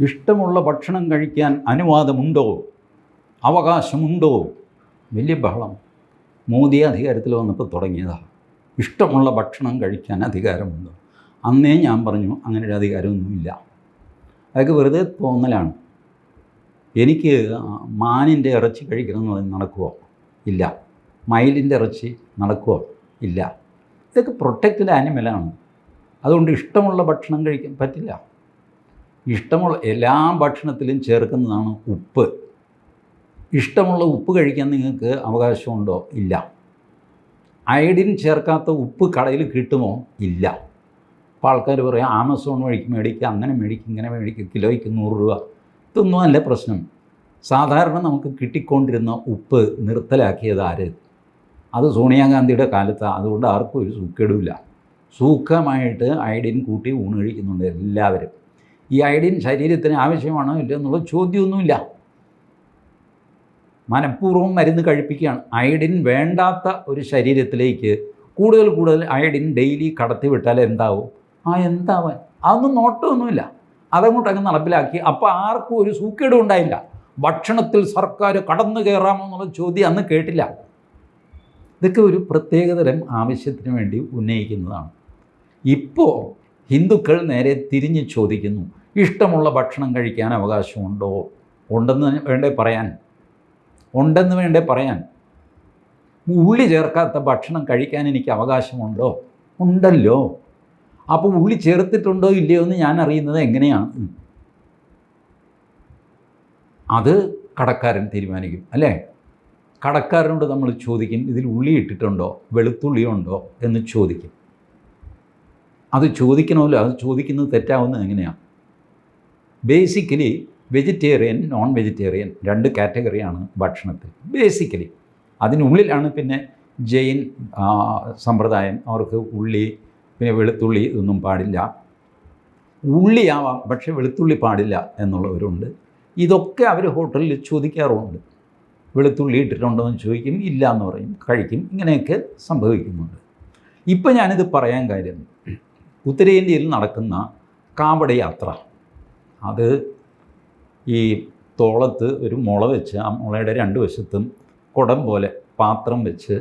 ഇഷ്ടമുള്ള ഭക്ഷണം കഴിക്കാൻ അനുവാദമുണ്ടോ? അവകാശമുണ്ടോ? വലിയ ബഹളം. മോദി അധികാരത്തിൽ വന്നപ്പോൾ തുടങ്ങിയതാണ് ഇഷ്ടമുള്ള ഭക്ഷണം കഴിക്കാൻ അധികാരമുണ്ടോ? അന്നേ ഞാൻ പറഞ്ഞു അങ്ങനെ ഒരു അധികാരമൊന്നുമില്ല. അതൊക്കെ വെറുതെ തോന്നലാണ്. എനിക്ക് മാനിന്റെ ഇറച്ചി കഴിക്കണം എന്ന് പറഞ്ഞ് നടക്കുമോ ഇല്ല. മയിലിന്റെ ഇറച്ചി നടക്കുമോ ഇല്ല. ഇതൊക്കെ പ്രൊട്ടക്റ്റഡ് ആനിമലാണ്. അതുകൊണ്ട് ഇഷ്ടമുള്ള ഭക്ഷണം കഴിക്കാൻ പറ്റില്ല. ഇഷ്ടമുള്ള എല്ലാ ഭക്ഷണത്തിലും ചേർക്കുന്നതാണ് ഉപ്പ്. ഇഷ്ടമുള്ള ഉപ്പ് കഴിക്കാൻ നിങ്ങൾക്ക് അവകാശമുണ്ടോ? ഇല്ല. അയഡിൻ ചേർക്കാത്ത ഉപ്പ് കടയിൽ കിട്ടുമോ? ഇല്ല. അപ്പോൾ ആൾക്കാർ പറയും ആമസോൺ വഴിക്ക് മേടിക്കുക അങ്ങനെ മേടിക്കുക ഇങ്ങനെ മേടിക്കുക കിലോയ്ക്ക് നൂറ് രൂപ. ഇതൊന്നും അല്ല പ്രശ്നം. സാധാരണ നമുക്ക് കിട്ടിക്കൊണ്ടിരുന്ന ഉപ്പ് നിർത്തലാക്കിയത് ആര്? അത് സോണിയാഗാന്ധിയുടെ കാലത്ത്. അതുകൊണ്ട് ആർക്കും ഒരു സൂക്കേടുമില്ല സൂക്കമായിട്ട് അയഡിൻ കൂട്ടി ഊണ് കഴിക്കുന്നുണ്ട് എല്ലാവരും. ഈ അയഡിൻ ശരീരത്തിന് ആവശ്യമാണോ ഇല്ല എന്നുള്ള ചോദ്യമൊന്നുമില്ല. മനഃപൂർവം മരുന്ന് കഴിപ്പിക്കുകയാണ്. അയഡിൻ വേണ്ടാത്ത ഒരു ശരീരത്തിലേക്ക് കൂടുതൽ കൂടുതൽ അയഡിൻ ഡെയിലി കടത്തിവിട്ടാൽ എന്താവും? ആ എന്താവാൻ? അതൊന്നും നോട്ടമൊന്നുമില്ല. അതങ്ങോട്ട് അങ്ങ് നടപ്പിലാക്കി. അപ്പോൾ ആർക്കും ഒരു സൂക്കേടും ഉണ്ടായില്ല. ഭക്ഷണത്തിൽ സർക്കാർ കടന്നു കയറാമോ എന്നുള്ള ചോദ്യം അന്ന് കേട്ടില്ല. ഇതൊക്കെ ഒരു പ്രത്യേകതരം ആവശ്യത്തിന് വേണ്ടി ഉന്നയിക്കുന്നതാണ്. ഇപ്പോൾ ഹിന്ദുക്കൾ നേരെ തിരിഞ്ഞ് ചോദിക്കുന്നു. ഇഷ്ടമുള്ള ഭക്ഷണം കഴിക്കാൻ അവകാശമുണ്ടോ? ഉണ്ടെന്ന് വേണ്ടേ പറയാൻ. ഉണ്ടെന്ന് വേണ്ടേ പറയാൻ. ഉള്ളി ചേർക്കാത്ത ഭക്ഷണം കഴിക്കാൻ എനിക്ക് അവകാശമുണ്ടോ? ഉണ്ടല്ലോ. അപ്പോൾ ഉള്ളി ചേർത്തിട്ടുണ്ടോ ഇല്ലയോ എന്ന് ഞാൻ അറിയുന്നത് എങ്ങനെയാണ്? അത് കടക്കാരൻ തീരുമാനിക്കും അല്ലേ? കടക്കാരനോട് നമ്മൾ ചോദിക്കും ഇതിൽ ഉള്ളി ഇട്ടിട്ടുണ്ടോ? വെളുത്തുള്ളി ഉണ്ടോ? എന്ന് ചോദിക്കും. അത് ചോദിക്കണമല്ലോ അത് ചോദിക്കുന്നത് തെറ്റാവുന്നത് എങ്ങനെയാണ് ബേസിക്കലി വെജിറ്റേറിയൻ നോൺ വെജിറ്റേറിയൻ രണ്ട് കാറ്റഗറിയാണ് ഭക്ഷണത്തിൽ. ബേസിക്കലി അതിനുള്ളിലാണ് പിന്നെ ജെയിൻ സമ്പ്രദായം അവർക്ക് ഉള്ളി പിന്നെ വെളുത്തുള്ളി ഇതൊന്നും പാടില്ല. ഉള്ളിയാവാം പക്ഷേ വെളുത്തുള്ളി പാടില്ല എന്നുള്ളവരുണ്ട്. ഇതൊക്കെ അവർ ഹോട്ടലിൽ ചോദിക്കാറുമുണ്ട്. വെളുത്തുള്ളി ഇട്ടിട്ടുണ്ടോ എന്ന് ചോദിക്കും ഇല്ല എന്ന് പറയും കഴിക്കും ഇങ്ങനെയൊക്കെ സംഭവിക്കുന്നുണ്ട്. ഇപ്പം ഞാനിത് പറയാൻ കാര്യം ഉത്തരേന്ത്യയിൽ നടക്കുന്ന കാവട യാത്ര അത് ഈ തോളത്ത് ഒരു മുള വെച്ച് ആ മുളയുടെ രണ്ട് വശത്തും കുടം പോലെ പാത്രം വെച്ച്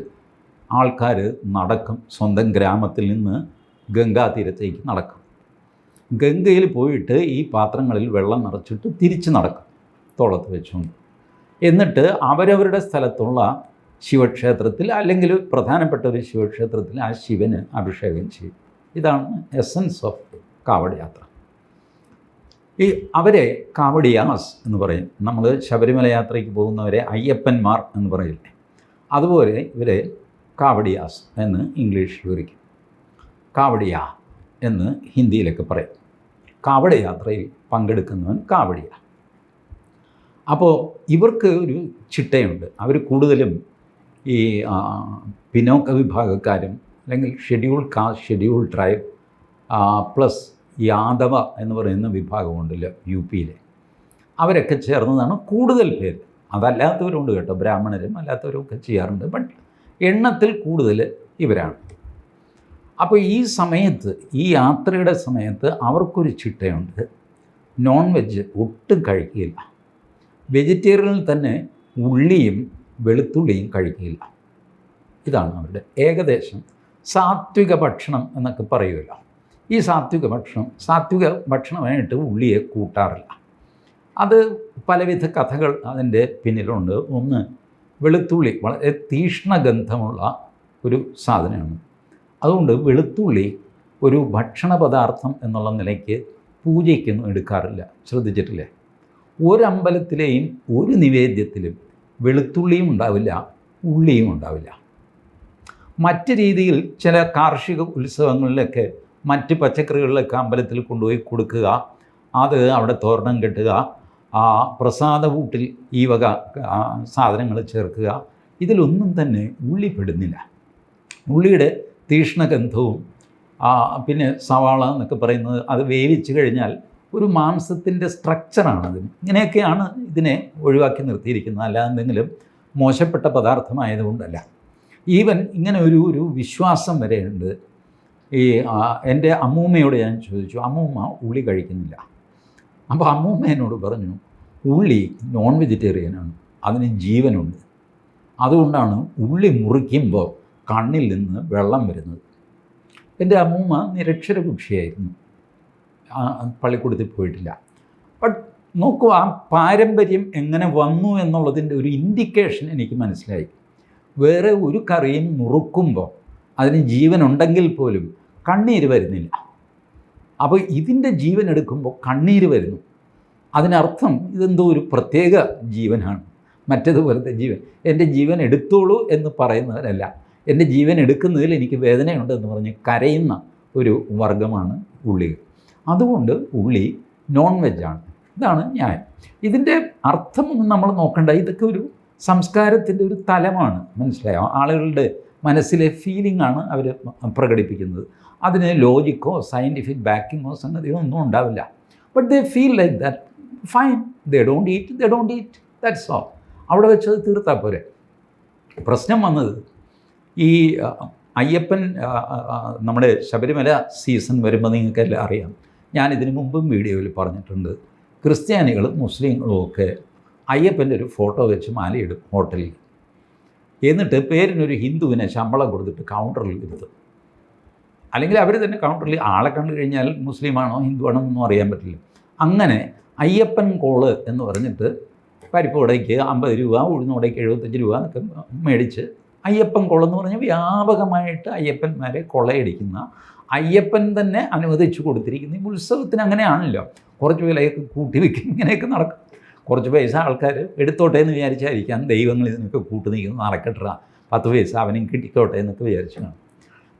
ആൾക്കാർ നടക്കും. സ്വന്തം ഗ്രാമത്തിൽ നിന്ന് ഗംഗാതീരത്തേക്ക് നടക്കും. ഗംഗയിൽ പോയിട്ട് ഈ പാത്രങ്ങളിൽ വെള്ളം നിറച്ചിട്ട് തിരിച്ച് നടക്കും തോളത്ത് വെച്ചുകൊണ്ട് എന്നിട്ട് അവരവരുടെ സ്ഥലത്തുള്ള ശിവക്ഷേത്രത്തിൽ അല്ലെങ്കിൽ പ്രധാനപ്പെട്ട ഒരു ശിവക്ഷേത്രത്തിൽ ആ ശിവന് അഭിഷേകം ചെയ്യും. ഇതാണ് എസൻസ് ഓഫ് കാവട് യാത്ര ഈ അവരെ കാവടിയാസ് എന്ന് പറയും. നമ്മൾ ശബരിമല യാത്രയ്ക്ക് പോകുന്നവരെ അയ്യപ്പന്മാർ എന്ന് പറയില്ലേ? അതുപോലെ ഇവരെ കാവടിയാസ് എന്ന് ഇംഗ്ലീഷിൽ വിളിക്കും. കാവടിയ എന്ന് ഹിന്ദിയിലൊക്കെ പറയും. കാവട യാത്രയിൽ പങ്കെടുക്കുന്നവൻ കാവടിയ. അപ്പോൾ ഇവർക്ക് ഒരു ചിട്ടയുണ്ട്. അവർ കൂടുതലും ഈ പിന്നോക്ക വിഭാഗക്കാരും അല്ലെങ്കിൽ schedule caste schedule tribe plus Yadava എന്ന് പറയുന്ന വിഭാഗമുണ്ടല്ലോ യു പിയിലെ. അവരൊക്കെ ചേർന്നതാണ് കൂടുതൽ പേര് അതല്ലാത്തവരുണ്ട് കേട്ടോ ബ്രാഹ്മണരും അല്ലാത്തവരും ഒക്കെ ചെയ്യാറുണ്ട് ബട്ട് എണ്ണത്തിൽ കൂടുതൽ ഇവരാണ്. അപ്പോൾ ഈ സമയത്ത് ഈ യാത്രയുടെ സമയത്ത് അവർക്കൊരു ചിട്ടയുണ്ട്. നോൺ വെജ് ഒട്ടും കഴിക്കില്ല. വെജിറ്റേറിയനിൽ തന്നെ ഉള്ളിയും വെളുത്തുള്ളിയും കഴിക്കില്ല. ഇതാണ് അവരുടെ ഏകദേശം സാത്വിക ഭക്ഷണം എന്നൊക്കെ പറയുമല്ലോ. ഈ സാത്വിക ഭക്ഷണം സാത്വിക ഭക്ഷണമായിട്ട് ഉള്ളിയെ കൂട്ടാറില്ല. അത് പലവിധ കഥകൾ അതിന്റെ പിന്നിലുണ്ട്. ഒന്ന് വെളുത്തുള്ളി വളരെ തീക്ഷ്ണഗന്ധമുള്ള ഒരു സാധനമാണ്. അതുകൊണ്ട് വെളുത്തുള്ളി ഒരു ഭക്ഷണ പദാർത്ഥം എന്നുള്ള നിലയ്ക്ക് പൂജയ്ക്കൊന്നും എടുക്കാറില്ല. ശ്രദ്ധിച്ചിട്ടില്ലേ? ഒരമ്പലത്തിലെയും ഒരു നിവേദ്യത്തിലും വെളുത്തുള്ളിയും ഉണ്ടാവില്ല ഉള്ളിയും ഉണ്ടാവില്ല. മറ്റ് രീതിയിൽ ചില കാർഷിക ഉത്സവങ്ങളിലൊക്കെ മറ്റ് പച്ചക്കറികളിലൊക്കെ അമ്പലത്തിൽ കൊണ്ടുപോയി കൊടുക്കുക. അത് അവിടെ തോരണം കെട്ടുക. ആ പ്രസാദ കൂട്ടിൽ ഈ വക സാധനങ്ങൾ ചേർക്കുക. ഇതിലൊന്നും തന്നെ ഉള്ളി പെടുന്നില്ല. ഉള്ളിയുടെ തീക്ഷ്ണഗന്ധവും പിന്നെ സവാള എന്നൊക്കെ പറയുന്നത് അത് വേവിച്ച് കഴിഞ്ഞാൽ ഒരു മാംസത്തിന്റെ സ്ട്രക്ചറാണ് അതിന്. ഇങ്ങനെയൊക്കെയാണ് ഇതിനെ ഒഴിവാക്കി നിർത്തിയിരിക്കുന്നത്. അല്ലാതെ എന്തെങ്കിലും മോശപ്പെട്ട പദാർത്ഥമായതുകൊണ്ടല്ല. ഈവൻ ഇങ്ങനെ ഒരു ഒരു വിശ്വാസം വരെയുണ്ട്. ഈ എന്റെ അമ്മൂമ്മയോട് ഞാൻ ചോദിച്ചു അമ്മൂമ്മ ഉള്ളി കഴിക്കുന്നില്ല. അപ്പോൾ അമ്മൂമ്മ എന്നോട് പറഞ്ഞു ഉള്ളി നോൺ വെജിറ്റേറിയനാണ് അതിന് ജീവനുണ്ട്. അതുകൊണ്ടാണ് ഉള്ളി മുറിക്കുമ്പോൾ കണ്ണിൽ നിന്ന് വെള്ളം വരുന്നത്. എന്റെ അമ്മൂമ്മ നിരക്ഷര കുക്ഷിയായിരുന്നു ആ, പള്ളിക്കൂടത്തിൽ പോയിട്ടില്ല. ബട്ട് നോക്കൂ ആ പാരമ്പര്യം എങ്ങനെ വന്നു എന്നുള്ളതിന്റെ ഒരു ഇൻഡിക്കേഷൻ എനിക്ക് മനസ്സിലായി. വേറെ ഒരു കറിയും നുറുക്കുമ്പോൾ അതിന് ജീവനുണ്ടെങ്കിൽ പോലും കണ്ണീര് വരുന്നില്ല. അപ്പോൾ ഇതിന്റെ ജീവൻ എടുക്കുമ്പോൾ കണ്ണീര് വരുന്നു. അതിനർത്ഥം ഇതെന്തോ ഒരു പ്രത്യേക ജീവനാണ്. മറ്റേതുപോലത്തെ ജീവൻ. എന്റെ ജീവൻ എടുത്തോളൂ എന്ന് പറയുന്നവരല്ല എന്റെ ജീവൻ എടുക്കുന്നതിൽ എനിക്ക് വേദനയുണ്ട് എന്ന് പറഞ്ഞ് കരയുന്ന ഒരു വർഗമാണ് ഉള്ളികൾ അതുകൊണ്ട് ഉള്ളി നോൺ വെജാണ് ഇതാണ് ന്യായം. ഇതിന്റെ അർത്ഥമൊന്നും നമ്മൾ നോക്കണ്ട. ഇതൊക്കെ ഒരു സംസ്കാരത്തിന്റെ ഒരു തലമാണ്. മനസ്സിലായോ? ആളുകളുടെ മനസ്സിലെ ഫീലിംഗ് ആണ് അവർ പ്രകടിപ്പിക്കുന്നത്. അതിന് ലോജിക്കോ സയന്റിഫിക് ബാക്കിങ്ങോ സംഗതിയോ ഒന്നും ഉണ്ടാവില്ല. But they feel like that fine they don't eat they don't eat that's all അവിടെ വെച്ചത് തീർത്താൽ പോരെ. പ്രശ്നം വന്നത് ഈ അയ്യപ്പൻ നമ്മുടെ ശബരിമല സീസൺ വരുമ്പോൾ നിങ്ങൾക്കെല്ലാം അറിയാം. ഞാൻ ഇതിനു മുമ്പും വീഡിയോയിൽ പറഞ്ഞിട്ടുണ്ട്. ക്രിസ്ത്യാനികളും മുസ്ലിങ്ങളും ഒക്കെ അയ്യപ്പന്റെ ഒരു ഫോട്ടോ വെച്ച് മാലയിടും ഹോട്ടലിൽ എന്നിട്ട് പേരിനൊരു ഹിന്ദുവിനെ ശമ്പളം കൊടുത്തിട്ട് കൗണ്ടറിൽ ഇരുത്തും അല്ലെങ്കിൽ അവർ തന്നെ കൗണ്ടറിൽ ആളെ കണ്ടു കഴിഞ്ഞാൽ മുസ്ലിമാണോ ഹിന്ദുവാണോ എന്നൊന്നും അറിയാൻ പറ്റില്ല. അങ്ങനെ അയ്യപ്പൻ കോൾ എന്ന് പറഞ്ഞിട്ട് പരിപ്പ് വടയ്ക്ക് അമ്പത് രൂപ ഉഴുന്ന് വടയ്ക്ക് എഴുപത്തഞ്ച് രൂപ എന്നൊക്കെ മേടിച്ച് അയ്യപ്പൻ കൊളെന്ന് പറഞ്ഞാൽ വ്യാപകമായിട്ട് അയ്യപ്പന്മാരെ കൊള്ളയടിക്കുന്ന അയ്യപ്പൻ തന്നെ അനുവദിച്ചു കൊടുത്തിരിക്കുന്ന ഉത്സവത്തിന് അങ്ങനെയാണല്ലോ. കുറച്ച് വിലയൊക്കെ കൂട്ടി വയ്ക്കും ഇങ്ങനെയൊക്കെ നടക്കും. കുറച്ച് പൈസ ആൾക്കാർ എടുത്തോട്ടെ എന്ന് വിചാരിച്ചായിരിക്കാം ദൈവങ്ങൾ ഇതിനൊക്കെ കൂട്ടു നിൽക്കുന്നു നടക്കട്ട പത്ത് പൈസ അവനും കിട്ടിക്കോട്ടെ എന്നൊക്കെ വിചാരിച്ചു കാണും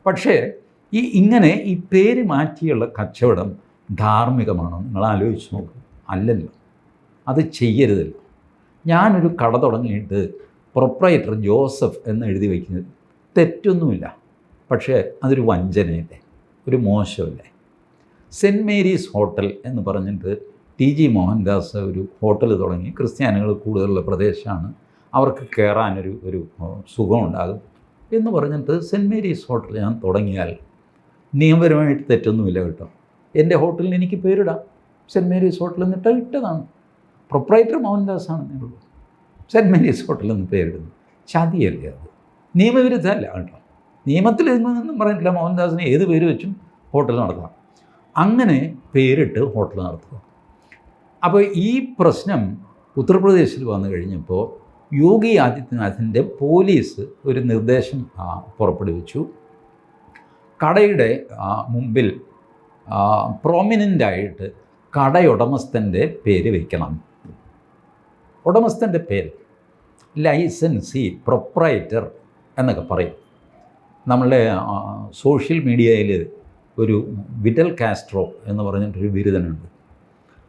പക്ഷേ ഈ ഇങ്ങനെ ഈ പേര് മാറ്റിയുള്ള കച്ചവടം ധാർമ്മികമാണോ? നിങ്ങൾ ആലോചിച്ച് നോക്കും. അല്ലല്ലോ. അത് ചെയ്യരുതല്ലോ. ഞാനൊരു കട തുടങ്ങിയിട്ട് പ്രൊപ്രൈറ്റർ ജോസഫ് എന്ന് എഴുതി വയ്ക്കുന്നത് തെറ്റൊന്നുമില്ല. പക്ഷേ അതൊരു വഞ്ചനയല്ലേ? ഒരു മോശമല്ലേ? സെന്റ് മേരീസ് ഹോട്ടൽ എന്ന് പറഞ്ഞിട്ട് ടി ജി മോഹൻദാസ് ഒരു ഹോട്ടൽ തുടങ്ങി. ക്രിസ്ത്യാനികൾ കൂടുതലുള്ള പ്രദേശമാണ്. അവർക്ക് കയറാനൊരു ഒരു സുഖമുണ്ടാകും. എന്ന് പറഞ്ഞിട്ട് സെന്റ് മേരീസ് ഹോട്ടൽ ഞാൻ തുടങ്ങിയാൽ നിയമപരമായിട്ട് തെറ്റൊന്നുമില്ല കേട്ടോ. എന്റെ ഹോട്ടലിന് എനിക്ക് പേരിടാം. സെന്റ് മേരീസ് ഹോട്ടൽ എന്നിട്ട് ഇട്ടതാണ്. പ്രൊപ്പറേറ്റർ മോഹൻദാസാണ് ഞങ്ങൾ സെന്റ് മേരീസ് ഹോട്ടൽ എന്ന് പേരിടുന്നു. ചതിയല്ലേ അത്? നിയമവിരുദ്ധമല്ല കേട്ടോ. നിയമത്തിൽ ഇതൊന്നും പറഞ്ഞിട്ടില്ല. മോഹൻദാസിന് ഏത് പേര് വെച്ചും ഹോട്ടൽ നടത്താം. അങ്ങനെ പേരിട്ട് ഹോട്ടൽ നടത്തുക. അപ്പോൾ ഈ പ്രശ്നം ഉത്തർപ്രദേശിൽ വന്നു കഴിഞ്ഞപ്പോൾ യോഗി ആദിത്യനാഥിന്റെ പോലീസ് ഒരു നിർദ്ദേശം പുറപ്പെടുവിച്ചു. കടയുടെ മുമ്പിൽ പ്രോമിനന്റായിട്ട് കടയുടമസ്ഥന്റെ പേര് വയ്ക്കണം ഉടമസ്ഥന്റെ പേര് ലൈസൻസി പ്രൊപ്രൈറ്റർ എന്നൊക്കെ പറയും. നമ്മളുടെ സോഷ്യൽ മീഡിയയിൽ ഒരു വിറ്റൽ കാസ്ട്രോ എന്ന് പറഞ്ഞിട്ടൊരു ബിരുദനുണ്ട്.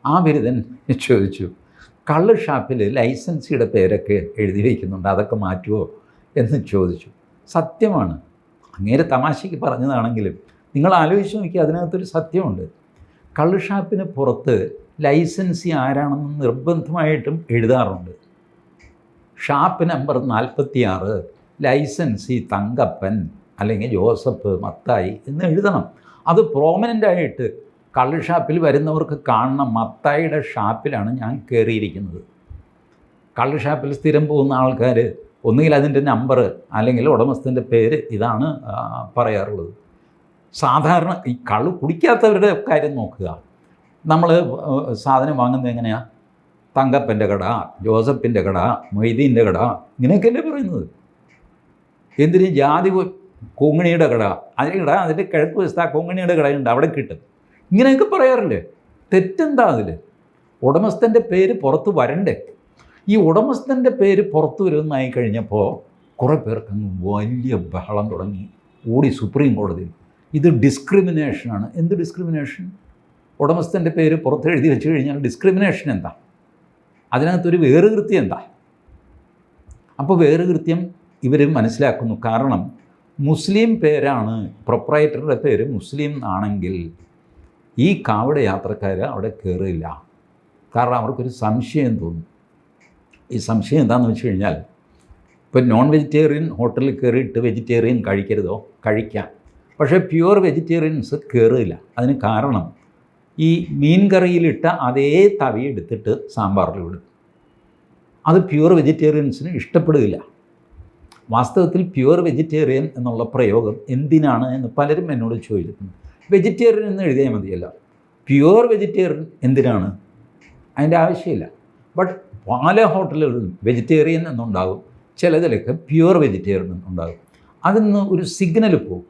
ആ ബിരുദൻ ചോദിച്ചു കള്ള് ഷാപ്പിൽ ലൈസൻസിയുടെ പേരൊക്കെ എഴുതി വയ്ക്കുന്നുണ്ട് അതൊക്കെ മാറ്റുമോ എന്ന് ചോദിച്ചു സത്യമാണ്. അങ്ങേരെ തമാശയ്ക്ക് പറഞ്ഞതാണെങ്കിലും നിങ്ങൾ ആലോചിച്ച് നോക്കി അതിനകത്തൊരു സത്യമുണ്ട്. കള്ള് ഷാപ്പിന് പുറത്ത് ലൈസൻസി ആരാണെന്ന് നിർബന്ധമായിട്ടും എഴുതാറുണ്ട്. ഷാപ്പ് നമ്പർ നാൽപ്പത്തിയാറ് ലൈസൻസി തങ്കപ്പൻ അല്ലെങ്കിൽ ജോസഫ് മത്തായി എന്ന് എഴുതണം. അത് പ്രോമിനന്റായിട്ട് കള്ള് ഷാപ്പിൽ വരുന്നവർക്ക് കാണുന്ന മത്തായിയുടെ ഷാപ്പിലാണ് ഞാൻ കയറിയിരിക്കുന്നത്. കള്ള് ഷാപ്പിൽ സ്ഥിരം പോകുന്ന ആൾക്കാർ ഒന്നുകിൽ അതിന്റെ നമ്പർ അല്ലെങ്കിൽ ഉടമസ്ഥന്റെ പേര് ഇതാണ് പറയാറുള്ളത്. സാധാരണ ഈ കള്ള് കുടിക്കാത്തവരുടെ കാര്യം നോക്കുക. നമ്മൾ സാധനം വാങ്ങുന്നത് എങ്ങനെയാണ് തങ്കപ്പന്റെ കട ജോസഫിന്റെ കട മൊയ്തീന്റെ കട ഇങ്ങനെയൊക്കെയല്ലേ പറയുന്നത്. എന്തിന് ജാതി കൊങ്ങിണിയുടെ കട? അതിന്റെ കട അതിന്റെ കിഴക്ക് വശത്ത് ആ കൊങ്ങിണിയുടെ കടയുണ്ട് അവിടെ കിട്ടും. ഇങ്ങനെയൊക്കെ പറയാറില്ലേ തെറ്റെന്താ അതിൽ ഉടമസ്ഥന്റെ പേര് പുറത്ത് വരണ്ടേ? ഈ ഉടമസ്ഥന്റെ പേര് പുറത്ത് വരുമെന്നായി കഴിഞ്ഞപ്പോൾ കുറേ പേർക്ക് അങ്ങ് വലിയ ബഹളം തുടങ്ങി. ഓടി സുപ്രീം കോടതിയിൽ ഇത് ഡിസ്ക്രിമിനേഷനാണ് എന്ത് ഡിസ്ക്രിമിനേഷൻ ഉടമസ്ഥന്റെ പേര് പുറത്ത് എഴുതി വെച്ച് കഴിഞ്ഞാൽ ഡിസ്ക്രിമിനേഷൻ എന്താ? അതിനകത്തൊരു വേറുകൃത്യം എന്താ? അപ്പോൾ വേറുകൃത്യം ഇവർ മനസ്സിലാക്കുന്നു. കാരണം മുസ്ലിം പേരാണ് പ്രൊപ്രൈറ്ററുടെ പേര് മുസ്ലിം ആണെങ്കിൽ ഈ കാവട യാത്രക്കാർ അവിടെ കയറില്ല കാരണം അവർക്കൊരു സംശയം തോന്നും. ഈ സംശയം എന്താണെന്ന് വെച്ച് കഴിഞ്ഞാൽ ഇപ്പോൾ നോൺ വെജിറ്റേറിയൻ ഹോട്ടലിൽ കയറിയിട്ട് വെജിറ്റേറിയൻ കഴിക്കരുതോ? കഴിക്കാം. പക്ഷേ പ്യുവർ വെജിറ്റേറിയൻസ് കയറില്ല അതിന് കാരണം ഈ മീൻ കറിയിലിട്ട അതേ തവി എടുത്തിട്ട് സാമ്പാറിൽ വിടും അത് പ്യുവർ വെജിറ്റേറിയൻസിന് ഇഷ്ടപ്പെടുകയില്ല. വാസ്തവത്തിൽ പ്യുവർ വെജിറ്റേറിയൻ എന്നുള്ള പ്രയോഗം എന്തിനാണ് എന്ന് പലരും എന്നോട് ചോദിച്ചിട്ടുണ്ട്. വെജിറ്റേറിയൻ എന്ന് എഴുതിയാൽ മതിയല്ല. പ്യുവർ വെജിറ്റേറിയൻ എന്തിനാണ്? അതിന്റെ ആവശ്യമില്ല. ബട്ട് പല ഹോട്ടലുകളിലും വെജിറ്റേറിയൻ എന്നുണ്ടാകും. ചിലതിലൊക്കെ പ്യുവർ വെജിറ്റേറിയൻ എന്നുണ്ടാകും. അതിൽ നിന്ന് ഒരു സിഗ്നൽ പോകും.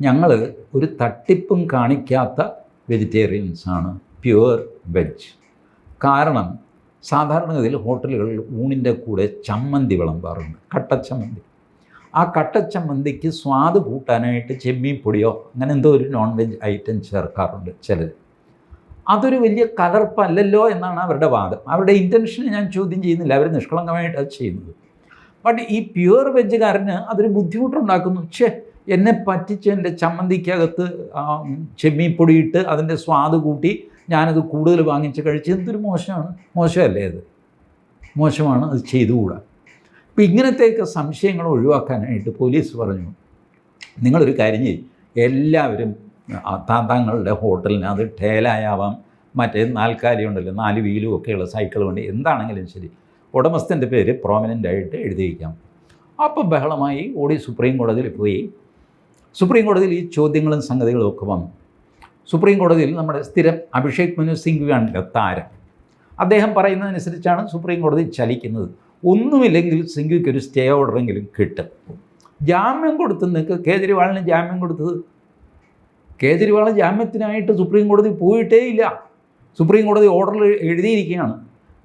ഞങ്ങൾ ഒരു തട്ടിപ്പും കാണിക്കാത്ത വെജിറ്റേറിയൻസാണ് പ്യുവർ വെജ് കാരണം സാധാരണഗതിയിൽ ഹോട്ടലുകളിൽ ഊണിന്റെ കൂടെ ചമ്മന്തി വിളമ്പാറുണ്ട്. കട്ടച്ചമ്മന്തി ആ കട്ടച്ചമ്മന്തിക്ക് സ്വാദ് കൂട്ടാനായിട്ട് ചെമ്മീൻ പൊടിയോ അങ്ങനെ എന്തോ ഒരു നോൺ വെജ് ഐറ്റം ചേർക്കാറുണ്ട് ചിലർ. അതൊരു വലിയ കലർപ്പല്ലല്ലോ എന്നാണ് അവരുടെ വാദം. അവരുടെ ഇന്റൻഷൻ ഞാൻ ചോദ്യം ചെയ്യുന്നില്ല. അവർ നിഷ്കളങ്കമായിട്ട് അത് ചെയ്യുന്നത്. ബട്ട് ഈ പ്യുവർ വെജുകാരന് അതൊരു ബുദ്ധിമുട്ടുണ്ടാക്കുന്നു. ഛേ എന്നെ പറ്റിച്ച് എന്റെ ചമ്മന്തിക്കകത്ത് ആ, ചെമ്മീൻ പൊടിയിട്ട് അതിന്റെ സ്വാദ് കൂട്ടി ഞാനത് കൂടുതൽ വാങ്ങിച്ച് കഴിച്ച് എന്തൊരു മോശമാണ് മോശമല്ലേ അത്? മോശമാണ് അത് ചെയ്തുകൂടാ. അപ്പം ഇങ്ങനത്തെയൊക്കെ സംശയങ്ങൾ ഒഴിവാക്കാനായിട്ട് പോലീസ് പറഞ്ഞു. നിങ്ങളൊരു കാര്യം ചെയ്യും. എല്ലാവരും താങ്കളുടെ ഹോട്ടലിന് അത് ടേലായാവാം മറ്റേ നാൽക്കാലി ഉണ്ടല്ലോ നാല് വീലും ഒക്കെയുള്ള സൈക്കിൾ വണ്ടി എന്താണെങ്കിലും ശരി ഉടമസ്ഥന്റെ പേര് പ്രോമിനന്റ് ആയിട്ട് എഴുതി വയ്ക്കാം അപ്പം ബഹളമായി ഓടി സുപ്രീം കോടതിയിൽ പോയി. സുപ്രീം കോടതിയിൽ ഈ ചോദ്യങ്ങളും സംഗതികളും ഒക്കെ വന്നു. സുപ്രീം കോടതിയിൽ നമ്മുടെ സ്ഥിരം അഭിഷേക് മനു സിംഗ്വിയാണല്ലോ താരം. അദ്ദേഹം പറയുന്നതനുസരിച്ചാണ് സുപ്രീം കോടതി ചലിക്കുന്നത്. ഒന്നുമില്ലെങ്കിൽ സിംഗ്വിക്ക് ഒരു സ്റ്റേ ഓർഡർ എങ്കിലും കിട്ടും. ജാമ്യം കൊടുത്ത് നിങ്ങൾക്ക് കേജ്രിവാളിന് ജാമ്യം കൊടുത്തത് കേജ്രിവാൾ ജാമ്യത്തിനായിട്ട് സുപ്രീം കോടതി പോയിട്ടേ ഇല്ല. സുപ്രീം കോടതി ഓർഡർ എഴുതിയിരിക്കുകയാണ്.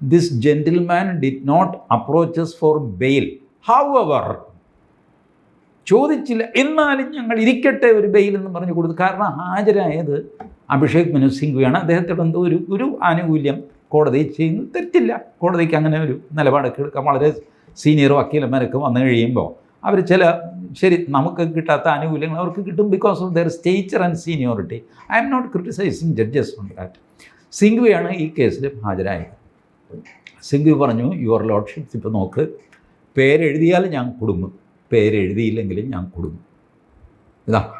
This gentleman did not approaches for bail how അവർ ചോദിച്ചില്ല. എന്നാലും ഞങ്ങൾ ഇരിക്കട്ടെ ഒരു ബെയിൽ എന്ന് പറഞ്ഞു കൊടുത്തു. കാരണം ഹാജരായത് അഭിഷേക് മനു സിംഗ്വിയാണ്. അദ്ദേഹത്തോട് എന്തോ ഒരു ഒരു ആനുകൂല്യം കോടതി ചെയ്യുന്നത് തെറ്റില്ല. കോടതിക്ക് അങ്ങനെ ഒരു നിലപാടൊക്കെ എടുക്കാം. വളരെ സീനിയർ വക്കീലന്മാരൊക്കെ വന്നു കഴിയുമ്പോൾ അവർ ചില ശരി നമുക്ക് കിട്ടാത്ത ആനുകൂല്യങ്ങൾ അവർക്ക് കിട്ടും. Because of their stature and seniority I'm not criticising judges on that സിംഗ്വിയാണ് ഈ കേസിൽ ഹാജരായത്. സിംഗ്വി പറഞ്ഞു യുവർ ലോഡ്ഷിപ്സ് ഇപ്പോൾ നോക്ക്. പേരെഴുതിയാൽ ഞാൻ കുടുങ്ങും. പേരെഴുതിയില്ലെങ്കിലും ഞാൻ കുടുങ്ങും. ഇതാ.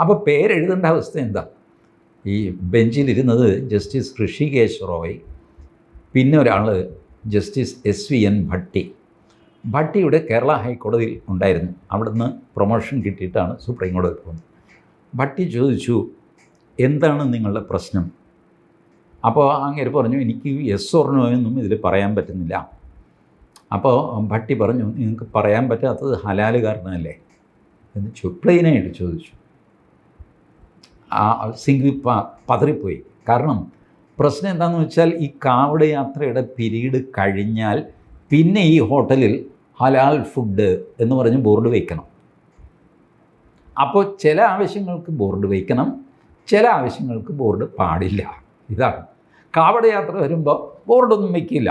അപ്പോൾ പേരെഴുതേണ്ട അവസ്ഥ എന്താ? ഈ ബെഞ്ചിലിരുന്നത് ജസ്റ്റിസ് ഋഷികേശ് റോയ് പിന്നെ ഒരാൾ justice S V N Bhatti. ഭട്ടിയുടെ Kerala ഹൈക്കോടതിയിൽ ഉണ്ടായിരുന്നു. അവിടുന്ന് പ്രൊമോഷൻ കിട്ടിയിട്ടാണ് സുപ്രീം കോടതിയിൽ പോകുന്നത്. ഭട്ടി ചോദിച്ചു എന്താണ് നിങ്ങളുടെ പ്രശ്നം? അപ്പോൾ അങ്ങേര് പറഞ്ഞു എനിക്ക് എസ് ഓർണോ എന്നും ഇതിൽ പറയാൻ പറ്റുന്നില്ല. അപ്പോൾ ഭട്ടി പറഞ്ഞു നിങ്ങൾക്ക് പറയാൻ പറ്റാത്തത് ഹലാലുകാരനല്ലേ എന്ന് പ്ലെയിനായിട്ട് ചോദിച്ചു. സിംഗ് പ പതറിപ്പോയി. കാരണം പ്രശ്നം എന്താണെന്ന് വെച്ചാൽ ഈ കാവട യാത്രയുടെ പിരീഡ് കഴിഞ്ഞാൽ പിന്നെ ഈ ഹോട്ടലിൽ ഹലാൽ ഫുഡ് എന്ന് പറഞ്ഞ് ബോർഡ് വയ്ക്കണം അപ്പോൾ ചില ആവശ്യങ്ങൾക്ക് ബോർഡ് വയ്ക്കണം ചില ആവശ്യങ്ങൾക്ക് ബോർഡ് പാടില്ല. ഇതാണ്. കാവട യാത്ര വരുമ്പോൾ ബോർഡൊന്നും വയ്ക്കില്ല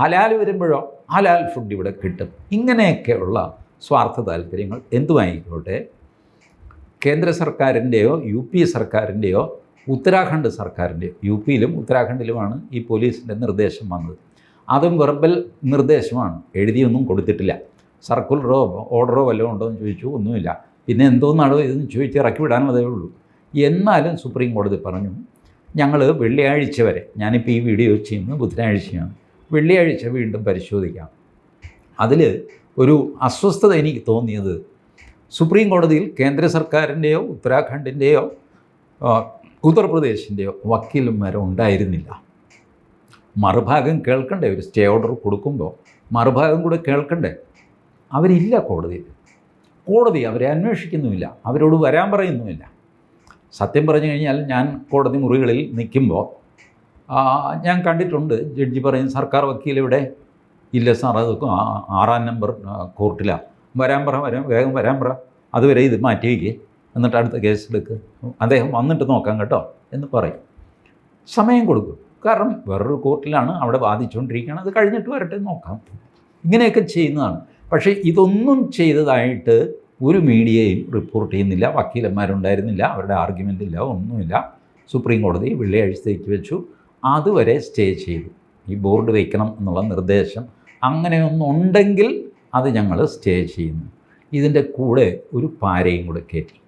ഹലാൽ വരുമ്പോഴോ ഹലാൽ ഫുഡ് ഇവിടെ കിട്ടും. ഇങ്ങനെയൊക്കെയുള്ള സ്വാർത്ഥ താല്പര്യങ്ങൾ എന്തുമായിക്കോട്ടെ? കേന്ദ്ര സർക്കാരിന്റെയോ യു പി സർക്കാരിന്റെയോ ഉത്തരാഖണ്ഡ് സർക്കാരിന്റെയോ യു പിയിലും ഉത്തരാഖണ്ഡിലുമാണ് ഈ പോലീസിന്റെ നിർദ്ദേശം വന്നത്. അതും വെർബൽ നിർദ്ദേശമാണ്. എഴുതിയൊന്നും കൊടുത്തിട്ടില്ല. സർക്കുലറോ ഓർഡറോ വല്ലതും ഉണ്ടോ എന്ന് ചോദിച്ചു. ഒന്നുമില്ല. പിന്നെ എന്തോന്നാണോ ഇതെന്ന് ചോദിച്ച് ഇറക്കി വിടാനുള്ളതേ ഉള്ളൂ. എന്നാലും സുപ്രീം കോടതി പറഞ്ഞു ഞങ്ങൾ വെള്ളിയാഴ്ച വരെ ഞാനിപ്പോൾ ഈ വീഡിയോ ചെയ്യുന്നത് ബുധനാഴ്ചയാണ് വെള്ളിയാഴ്ച വീണ്ടും പരിശോധിക്കാം. അതിൽ ഒരു അസ്വസ്ഥത എനിക്ക് തോന്നിയത് സുപ്രീം കോടതിയിൽ കേന്ദ്ര സർക്കാരിന്റെയോ ഉത്തരാഖണ്ഡിന്റെയോ ഉത്തർപ്രദേശിന്റെയോ വക്കീലന്മാരോ ഉണ്ടായിരുന്നില്ല. മറുഭാഗം കേൾക്കണ്ടേ? ഒരു സ്റ്റേ ഓർഡർ കൊടുക്കുമ്പോൾ മറുഭാഗം കൂടെ കേൾക്കണ്ടേ? അവരില്ല കോടതിയിൽ. കോടതി അവരെ അന്വേഷിക്കുന്നുമില്ല. അവരോട് വരാൻ പറയുന്നുമില്ല. സത്യം പറഞ്ഞു കഴിഞ്ഞാൽ ഞാൻ കോടതി മുറികളിൽ നിൽക്കുമ്പോൾ ഞാൻ കണ്ടിട്ടുണ്ട് ജഡ്ജി പറയും സർക്കാർ വക്കീൽ ഇവിടെ ഇല്ല സാർ അത് ആറാം നമ്പർ കോർട്ടിലാണ്. വരാൻ പറ വരാം വേഗം വരാൻ പറ. അതുവരെ ഇത് മാറ്റി വയ്ക്കുക എന്നിട്ട് അടുത്ത കേസ് എടുക്കുക അദ്ദേഹം വന്നിട്ട് നോക്കാം കേട്ടോ എന്ന് പറയും. സമയം കൊടുക്കും. കാരണം വേറൊരു കോർട്ടിലാണ് അവിടെ ബാധിച്ചുകൊണ്ടിരിക്കുകയാണ് അത് കഴിഞ്ഞിട്ട് വരട്ടെ നോക്കാം. ഇങ്ങനെയൊക്കെ ചെയ്യുന്നതാണ്. പക്ഷേ ഇതൊന്നും ചെയ്തതായിട്ട് ഒരു മീഡിയയും റിപ്പോർട്ട് ചെയ്യുന്നില്ല. വക്കീലന്മാരുണ്ടായിരുന്നില്ല. അവരുടെ ആർഗ്യുമെന്റ് ഇല്ല ഒന്നുമില്ല. സുപ്രീം കോടതി വെള്ളിയാഴ്ചത്തേക്ക് വെച്ചു. അതുവരെ സ്റ്റേ ചെയ്തു. ഈ ബോർഡ് വയ്ക്കണം എന്നുള്ള നിർദ്ദേശം അങ്ങനെയൊന്നുണ്ടെങ്കിൽ അത് ഞങ്ങൾ സ്റ്റേ ചെയ്യുന്നു. ഇതിന്റെ കൂടെ ഒരു പാരയും കൂടെ കയറ്റി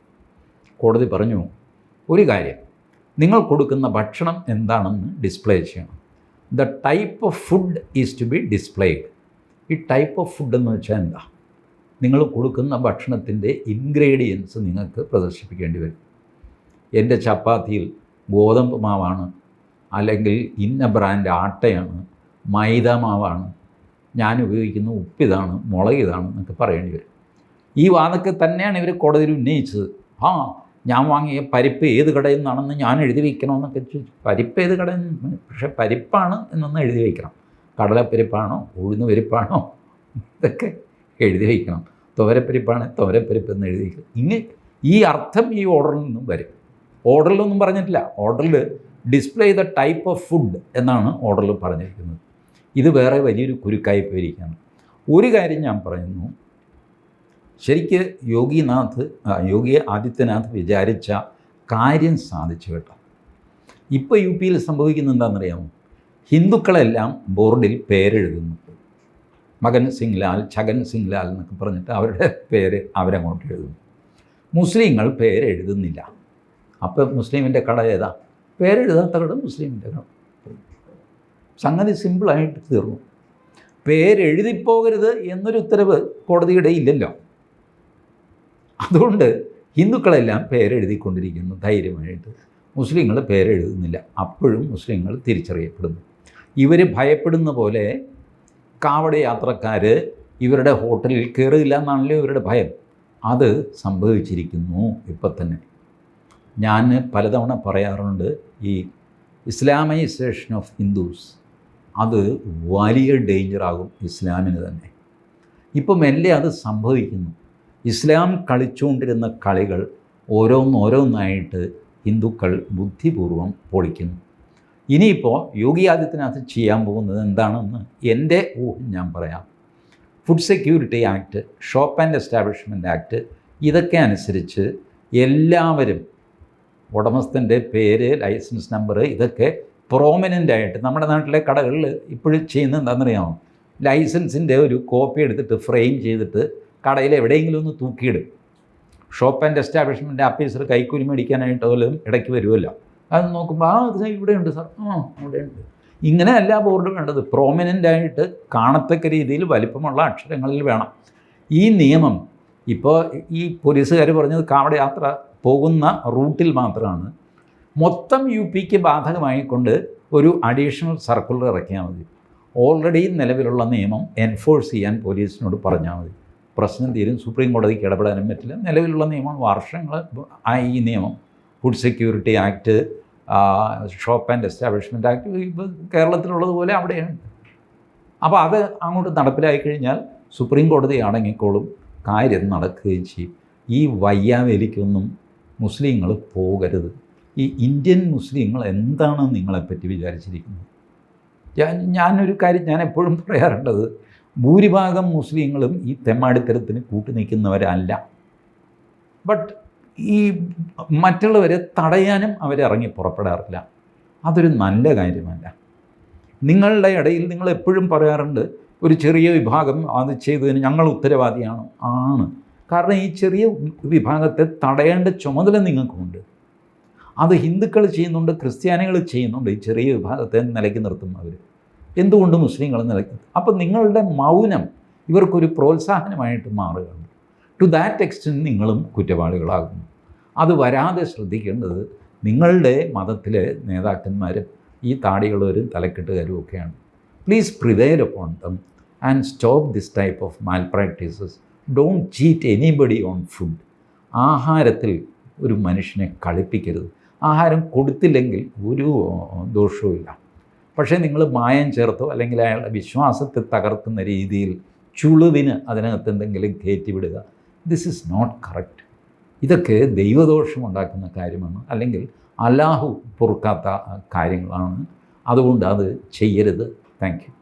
കോടതി പറഞ്ഞു ഒരു കാര്യം നിങ്ങൾ കൊടുക്കുന്ന ഭക്ഷണം എന്താണെന്ന് ഡിസ്പ്ലേ ചെയ്യണം. The type of food is to be displayed ഈ ടൈപ്പ് ഓഫ് ഫുഡ് എന്ന് വെച്ചാൽ എന്താ? നിങ്ങൾ കൊടുക്കുന്ന ഭക്ഷണത്തിന്റെ ഇൻഗ്രീഡിയൻസ് നിങ്ങൾക്ക് പ്രദർശിപ്പിക്കേണ്ടി വരും. എന്റെ ചപ്പാത്തിയിൽ ഗോതമ്പ് മാവാണ് അല്ലെങ്കിൽ ഇന്ന ബ്രാൻഡ് ആട്ടയാണ് മൈദ മാവാണ് ഞാൻ ഉപയോഗിക്കുന്ന ഉപ്പ് ഇതാണ് മുളക് ഇതാണ് എന്നൊക്കെ പറയേണ്ടി വരും. ഈ വാദക്കെ തന്നെയാണ് ഇവർ കോടതിയിൽ ഉന്നയിച്ചത്. ആ ഞാൻ വാങ്ങിയ പരിപ്പ് ഏത് കടയിൽ നിന്നാണെന്ന് ഞാൻ എഴുതി വയ്ക്കണമെന്നൊക്കെ ചോദിച്ചു പരിപ്പ് ഏത് കടയിൽ നിന്ന് പക്ഷേ പരിപ്പാണ് എന്നൊന്ന് എഴുതി വയ്ക്കണം കടലപ്പരിപ്പാണോ ഉഴുന്ന് പരിപ്പാണോ ഇതൊക്കെ എഴുതി വയ്ക്കണം തോരപ്പരിപ്പാണ് തോരപ്പരിപ്പ് എന്ന് എഴുതി വയ്ക്കണം ഇങ്ങനെ ഈ അർത്ഥം ഈ ഓർഡറിൽ നിന്നും വരും. ഓർഡറിലൊന്നും പറഞ്ഞിട്ടില്ല. ഓർഡറിൽ display the type of food എന്നാണ് ഓർഡറിൽ പറഞ്ഞിരിക്കുന്നത്. ഇത് വേറെ വലിയൊരു കുരുക്കായി പോയിരിക്കുകയാണ്. ഒരു കാര്യം ഞാൻ പറയുന്നു. ശരിക്ക് യോഗിനാഥ് യോഗി ആദിത്യനാഥ് വിചാരിച്ച കാര്യം സാധിച്ചു കേട്ടോ. ഇപ്പോൾ യു പിയിൽ സംഭവിക്കുന്നത് എന്താണെന്നറിയാമോ? ഹിന്ദുക്കളെല്ലാം ബോർഡിൽ പേരെഴുതുന്നു. മകൻ സിംഗ് ലാൽ ഛഗൻ സിംഗ് ലാൽ എന്നൊക്കെ പറഞ്ഞിട്ട് അവരുടെ പേര് അവരങ്ങോട്ട് എഴുതുന്നു. മുസ്ലിങ്ങൾ പേരെഴുതുന്നില്ല. അപ്പോൾ മുസ്ലിമിന്റെ കട ഏതാ? പേരെഴുതാത്ത കട മുസ്ലിമിന്റെ കട. സംഗതി സിമ്പിളായിട്ട് തീർന്നു. പേരെഴുതിപ്പോകരുത് എന്നൊരു ഉത്തരവ് കോടതിയുടെ ഇല്ലല്ലോ. അതുകൊണ്ട് ഹിന്ദുക്കളെല്ലാം പേരെഴുതിക്കൊണ്ടിരിക്കുന്നു ധൈര്യമായിട്ട്. മുസ്ലിങ്ങൾ പേരെഴുതുന്നില്ല. അപ്പോഴും മുസ്ലിങ്ങൾ തിരിച്ചറിയപ്പെടുന്നു. ഇവർ ഭയപ്പെടുന്ന പോലെ കാവട യാത്രക്കാർ ഇവരുടെ ഹോട്ടലിൽ കയറില്ല എന്നാണല്ലോ ഇവരുടെ ഭയം. അത് സംഭവിച്ചിരിക്കുന്നു ഇപ്പം തന്നെ. ഞാൻ പലതവണ പറയാറുണ്ട് ഈ ഇസ്ലാമൈസേഷൻ ഓഫ് ഹിന്ദുസ് അത് വലിയ ഡേഞ്ചറാകും ഇസ്ലാമിന് തന്നെ. ഇപ്പം മെല്ലെ അത് സംഭവിക്കുന്നു. ഇസ്ലാം കളിച്ചുകൊണ്ടിരുന്ന കളികൾ ഓരോന്നോരോന്നായിട്ട് ഹിന്ദുക്കൾ ബുദ്ധിപൂർവം പൊളിക്കുന്നു. ഇനിയിപ്പോൾ യോഗി ആദിത്യനാഥ് ചെയ്യാൻ പോകുന്നത് എന്താണെന്ന് എന്റെ ഊഹം ഞാൻ പറയാം. Food security act shop and establishment act ഇതൊക്കെ അനുസരിച്ച് എല്ലാവരും ഉടമസ്ഥന്റെ പേര് ലൈസൻസ് നമ്പർ ഇതൊക്കെ പ്രോമിനന്റ് ആയിട്ട് നമ്മുടെ നാട്ടിലെ കടകളിൽ ഇപ്പോഴും ചെയ്യുന്നത് എന്താണെന്നറിയാമോ? ലൈസൻസിന്റെ ഒരു കോപ്പി എടുത്തിട്ട് ഫ്രെയിം ചെയ്തിട്ട് കടയിൽ എവിടെയെങ്കിലും ഒന്ന് തൂക്കിയിടും. ഷോപ്പ് ആൻഡ് എസ്റ്റാബ്ലിഷ്മെന്റ് ആഫീസർ കൈക്കൂലി മേടിക്കാനായിട്ട് പോലും ഇടയ്ക്ക് വരുമല്ലോ അത് നോക്കുമ്പോൾ ആ ഇത് ഇവിടെയുണ്ട് സാർ. ആ അവിടെയുണ്ട് ഇങ്ങനെയല്ല ബോർഡ് വേണ്ടത്. പ്രോമിനന്റ് ആയിട്ട് കാണത്തക്ക രീതിയിൽ വലിപ്പമുള്ള അക്ഷരങ്ങളിൽ വേണം. ഈ നിയമം ഇപ്പോൾ ഈ പോലീസുകാർ പറഞ്ഞത് കാവട യാത്ര പോകുന്ന റൂട്ടിൽ മാത്രമാണ് മൊത്തം യു പിക്ക് ബാധകമായിക്കൊണ്ട് ഒരു അഡീഷണൽ സർക്കുലർ ഇറക്കിയാൽ മതി. ഓൾറെഡി നിലവിലുള്ള നിയമം എൻഫോഴ്സ് ചെയ്യാൻ പോലീസിനോട് പറഞ്ഞാൽ മതി. പ്രശ്നം തീരും സുപ്രീം കോടതിക്ക് ഇടപെടാനും പറ്റില്ല. നിലവിലുള്ള നിയമം വർഷങ്ങൾ ആയി ഈ നിയമം food security act shop and establishment act കേരളത്തിലുള്ളതുപോലെ അവിടെയാണ്. അപ്പോൾ അത് അങ്ങോട്ട് നടപ്പിലായി കഴിഞ്ഞാൽ സുപ്രീം കോടതി അടങ്ങിക്കോളും കാര്യം നടക്കുകയും ചെയ്യും. ഈ വയ്യാവേലിക്കൊന്നും മുസ്ലിങ്ങൾ പോകരുത്. ഈ ഇന്ത്യൻ മുസ്ലിങ്ങൾ എന്താണ് നിങ്ങളെപ്പറ്റി വിചാരിച്ചിരിക്കുന്നത്? ഞാൻ ഞാനൊരു കാര്യം ഞാൻ എപ്പോഴും പറയാറുണ്ടത് ഭൂരിഭാഗം മുസ്ലിങ്ങളും ഈ തെമ്മാടിത്തരത്തിന് കൂട്ടു നിൽക്കുന്നവരല്ല. ബട്ട് ഈ മറ്റുള്ളവരെ തടയാനും അവരിറങ്ങി പുറപ്പെടാറില്ല. അതൊരു നല്ല കാര്യമല്ല. നിങ്ങളുടെ ഇടയിൽ നിങ്ങൾ എപ്പോഴും പറയാറുണ്ട് ഒരു ചെറിയ വിഭാഗം അത് ചെയ്തതിന് ഞങ്ങൾ ഉത്തരവാദിയാണ് ആണ്. കാരണം ഈ ചെറിയ വിഭാഗത്തെ തടയേണ്ട ചുമതല നിങ്ങൾക്കുണ്ട്. അത് ഹിന്ദുക്കൾ ചെയ്യുന്നുണ്ട് ക്രിസ്ത്യാനികൾ ചെയ്യുന്നുണ്ട്. ഈ ചെറിയ വിഭാഗത്തെ നിലയ്ക്ക് അവർ എന്തുകൊണ്ട് മുസ്ലിങ്ങൾ നിലയ്ക്ക് അപ്പം നിങ്ങളുടെ മൗനം ഇവർക്കൊരു പ്രോത്സാഹനമായിട്ട് മാറുകയാണ്. ടു ദാറ്റ് എക്സ്റ്റെന്റ് നിങ്ങളും കുറ്റവാളികളാകുന്നു. അത് വരാതെ ശ്രദ്ധിക്കേണ്ടത് നിങ്ങളുടെ മതത്തിലെ നേതാക്കന്മാർ ഈ താടികളൊരു തലക്കെട്ടുകാരും ഒക്കെയാണ്. Please prevail upon them and stop this type of malpractices don't cheat anybody on food ആഹാരത്തിൽ ഒരു മനുഷ്യനെ കളിപ്പിക്കരുത്. ആഹാരം കൊടുത്തില്ലെങ്കിൽ ഒരു ദോഷവുമില്ല പക്ഷേ നിങ്ങൾ മായം ചേർത്തോ അല്ലെങ്കിൽ അയാളുടെ വിശ്വാസത്തെ തകർക്കുന്ന രീതിയിൽ ചുളുവിന് അതിനകത്ത് എന്തെങ്കിലും കയറ്റിവിടുക ദിസ് ഇസ് നോട്ട് കറക്റ്റ് ഇതൊക്കെ ദൈവദോഷം ഉണ്ടാക്കുന്ന കാര്യമാണ്. അല്ലെങ്കിൽ അല്ലാഹു പൊറുക്കാത്ത കാര്യങ്ങളാണ്. അതുകൊണ്ട് അത് ചെയ്യരുത്. Thank you